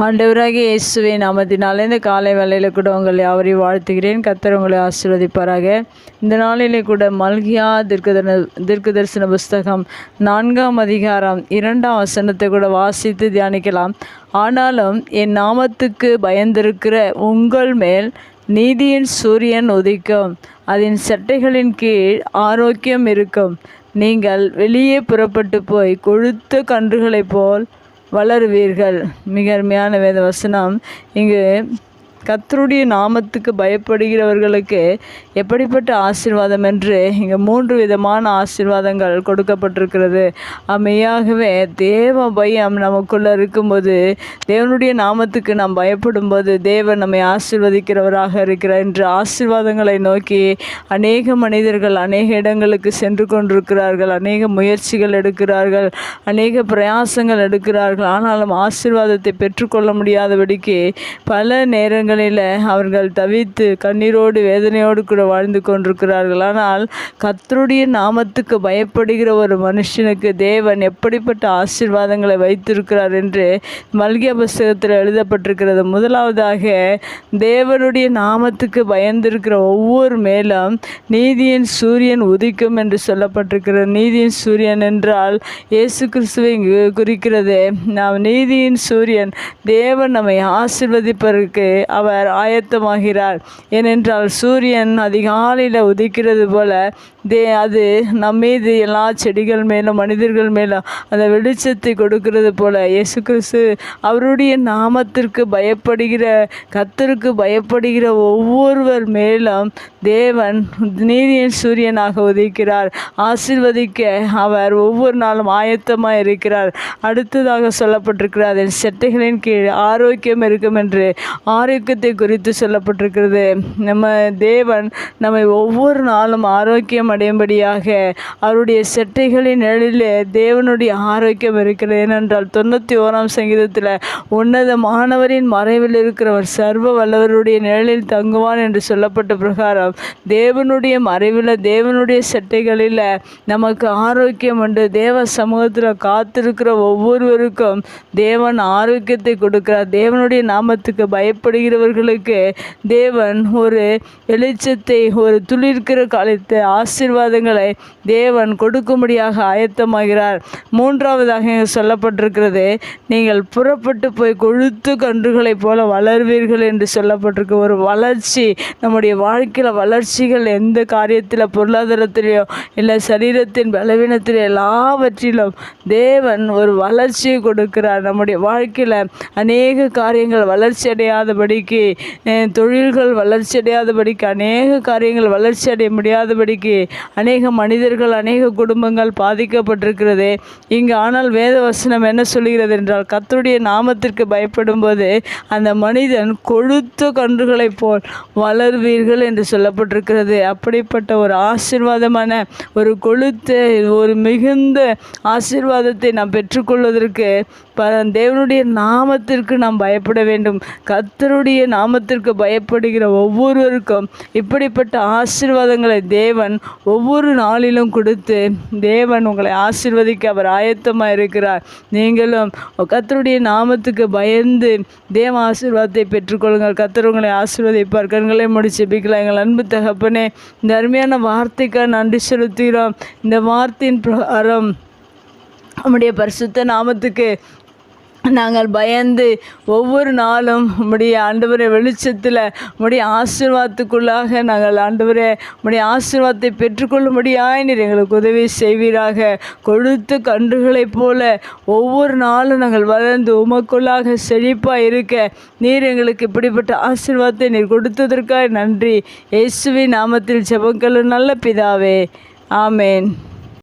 ஆண்டவராக இயேசுவை நாமத்தினாலே இந்த காலை வேலையில் கூட உங்களை அவரை வாழ்த்துகிறேன். கத்தர் உங்களை ஆசீர்வதிப்பாராக. இந்த நாளிலே கூட மல்கியா தீர்க்கதன தீர்க்க தரிசன புஸ்தகம் நான்காம் அதிகாரம் இரண்டாம் வசனத்தை கூட வாசித்து தியானிக்கலாம். ஆனாலும் என் நாமத்துக்கு பயந்திருக்கிற உங்கள் மேல் நீதியின் சூரியன் உதிக்கும். அதன் சட்டைகளின் கீழ் ஆரோக்கியம் இருக்கும். நீங்கள் வெளியே புறப்பட்டு போய் கொழுத்த கன்றுகளைப் போல் வளருவீர்கள். மிக அருமையான வேத வசனம் இங்கு கத்தருடைய நாமத்துக்கு பயப்படுகிறவர்களுக்கு எப்படிப்பட்ட ஆசீர்வாதம் என்று இங்கே மூன்று விதமான ஆசீர்வாதங்கள் கொடுக்கப்பட்டிருக்கிறது. அம்மையாகவே தேவ பயம் நமக்குள்ளே இருக்கும்போது தேவனுடைய நாமத்துக்கு நாம் பயப்படும்போது தேவன் நம்மை ஆசீர்வதிக்கிறவராக இருக்கிறார் என்று ஆசீர்வாதங்களை நோக்கி அநேக மனிதர்கள் அநேக இடங்களுக்கு சென்று கொண்டிருக்கிறார்கள். அநேக முயற்சிகள் எடுக்கிறார்கள். அநேக பிரயாசங்கள் எடுக்கிறார்கள். ஆனாலும் ஆசீர்வாதத்தை பெற்றுக்கொள்ள முடியாதபடிக்கு பல நேரங்கள் நேரங்களில் அவர்கள் தவித்து கண்ணீரோடு வேதனையோடு கூட வாழ்ந்து கொண்டிருக்கிறார்கள். ஆனால் கத்தருடைய நாமத்துக்கு பயப்படுகிற ஒரு மனுஷனுக்கு தேவன் எப்படிப்பட்ட ஆசீர்வாதங்களை வைத்திருக்கிறார் என்று மல்கிய புஸ்தகத்தில் எழுதப்பட்டிருக்கிறது. முதலாவதாக தேவனுடைய நாமத்துக்கு பயந்திருக்கிற ஒவ்வொரு மேலும் நீதியின் சூரியன் உதிக்கும் என்று சொல்லப்பட்டிருக்கிறது. நீதியின் சூரியன் என்றால் இயேசு கிறிஸ்துவை குறிக்கிறது. நாம் நீதியின் சூரியன் தேவன் நம்மை ஆசிர்வதிப்பதற்கு அவர் ஆயத்தமாகிறார். ஏனென்றால் சூரியன் அதிகாலையில் உதிக்கிறது போல தே அது நம் மீது எல்லா செடிகள் மேலும் மனிதர்கள் மேலும் அந்த வெளிச்சத்தை கொடுக்கிறது போல இயேசு கிறிஸ்து அவருடைய நாமத்திற்கு பயப்படுகிற கத்தருக்கு பயப்படுகிற ஒவ்வொருவர் மேலும் தேவன் நீதியின் சூரியனாக உதிக்கிறார். ஆசிர்வதிக்க அவர் ஒவ்வொரு நாளும் ஆயத்தமாக இருக்கிறார். அடுத்ததாக சொல்லப்பட்டிருக்கிறார் அதன் செட்டைகளின் கீழ் ஆரோக்கியம் இருக்கும் என்று ஆரோக்கிய ஆரோக்கியத்தை குறித்து சொல்லப்பட்டிருக்கிறது. நம்ம தேவன் நம்மை ஒவ்வொரு நாளும் ஆரோக்கியம் அடையும்படியாக அவருடைய செட்டைகளின் நிழலிலே தேவனுடைய ஆரோக்கியம் இருக்கிறது. ஏனென்றால் தொண்ணூற்றி ஓராம் சங்கீதத்தில் உன்னத மாணவரின் மறைவில் இருக்கிறவர் சர்வ வல்லவருடைய நிழலில் தங்குவான் என்று சொல்லப்பட்ட பிரகாரம் தேவனுடைய மறைவில் தேவனுடைய செட்டைகளில் நமக்கு ஆரோக்கியம் உண்டு. தேவ சமூகத்தில் காத்திருக்கிற ஒவ்வொருவருக்கும் தேவன் ஆரோக்கியத்தை கொடுக்கிறார். தேவனுடைய நாமத்துக்கு பயப்படுகிற இருக்கிறவர்களுக்கு தேவன் ஒரு வெளிச்சத்தை ஒரு துளிர்க்கிற காலத்து ஆசீர்வாதங்களை தேவன் கொடுக்கும்படியாக ஆயத்தமாகிறார். மூன்றாவதாக சொல்லப்பட்டிருக்கிறது நீங்கள் புறப்பட்டு போய் கொழுத்து கன்றுகளைப் போல வளர்வீர்கள் என்று சொல்லப்பட்டிருக்கு. ஒரு வளர்ச்சி நம்முடைய வாழ்க்கையில் வளர்ச்சிகள் எந்த காரியத்தில் பொருளாதாரத்திலேயோ இல்லை சரீரத்தின் பலவீனத்தில் எல்லாவற்றிலும் தேவன் ஒரு வளர்ச்சியை கொடுக்கிறார். நம்முடைய வாழ்க்கையில் அநேக காரியங்கள் வளர்ச்சி அடையாதபடிக்கு முடியாதபடிக்கு தொழில்கள் வளர்ச்சி அடையாதபடிக்கு அநேக காரியங்கள் வளர்ச்சி அடைய முடியாதபடிக்கு அநேக மனிதர்கள் அநேக குடும்பங்கள் பாதிக்கப்பட்டிருக்கிறது. இங்கு ஆனால் வேத வசனம் என்ன சொல்கிறது என்றால் கத்தருடைய நாமத்திற்கு பயப்படும் போது அந்த மனிதன் கொழுத்த கன்றுகளைப் போல் வளர்வீர்கள் என்று சொல்லப்பட்டிருக்கிறது. அப்படிப்பட்ட ஒரு ஆசிர்வாதமான ஒரு கொழுத்த ஒரு மிகுந்த ஆசிர்வாதத்தை நாம் பெற்றுக்கொள்வதற்கு தேவனுடைய நாமத்திற்கு நாம் பயப்பட வேண்டும். கத்தருடைய நாமத்திற்கு பயப்படுகிற ஒவ்வொருவருக்கும் இப்படிப்பட்ட ஆசீர்வாதங்களை தேவன் ஒவ்வொரு நாளிலும் கொடுத்து தேவன் உங்களை ஆசீர்வதிக்க அவர் ஆயத்தமாக இருக்கிறார். நீங்களும் கத்தருடைய நாமத்துக்கு பயந்து தேவ ஆசீர்வாதத்தை பெற்றுக்கொள்ளுங்கள். கத்தர் உங்களை ஆசீர்வதிப்பார். கண்களை முடிச்சு பிக்கலாம் எங்கள் அன்பு தகப்பனே இந்த அருமையான வார்த்தைக்காக நன்றி செலுத்துகிறோம். இந்த வார்த்தையின் பிரகாரம் நம்முடைய பரிசுத்த நாமத்துக்கு நாங்கள் பயந்து ஒவ்வொரு நாளும் உம்முடைய ஆண்டவரை வெளிச்சத்தில் உம்முடைய ஆசீர்வாதத்துக்குள்ளாக நாங்கள் ஆண்டவரை உம்முடைய ஆசீர்வாதத்தை பெற்றுக்கொள்ளும்படியாய் நீர் எங்களுக்கு உதவி செய்வீராக. கொழுத்த கன்றுகளைப் போல ஒவ்வொரு நாளும் நாங்கள் வளர்ந்து உமக்குள்ளாக செழிப்பாக இருக்க நீர் எங்களுக்கு இப்படிப்பட்ட ஆசீர்வாதத்தை நீர் கொடுத்ததற்காக நன்றி. இயேசுவின் நாமத்தில் செபங்களும் நல்ல பிதாவே. ஆமேன்.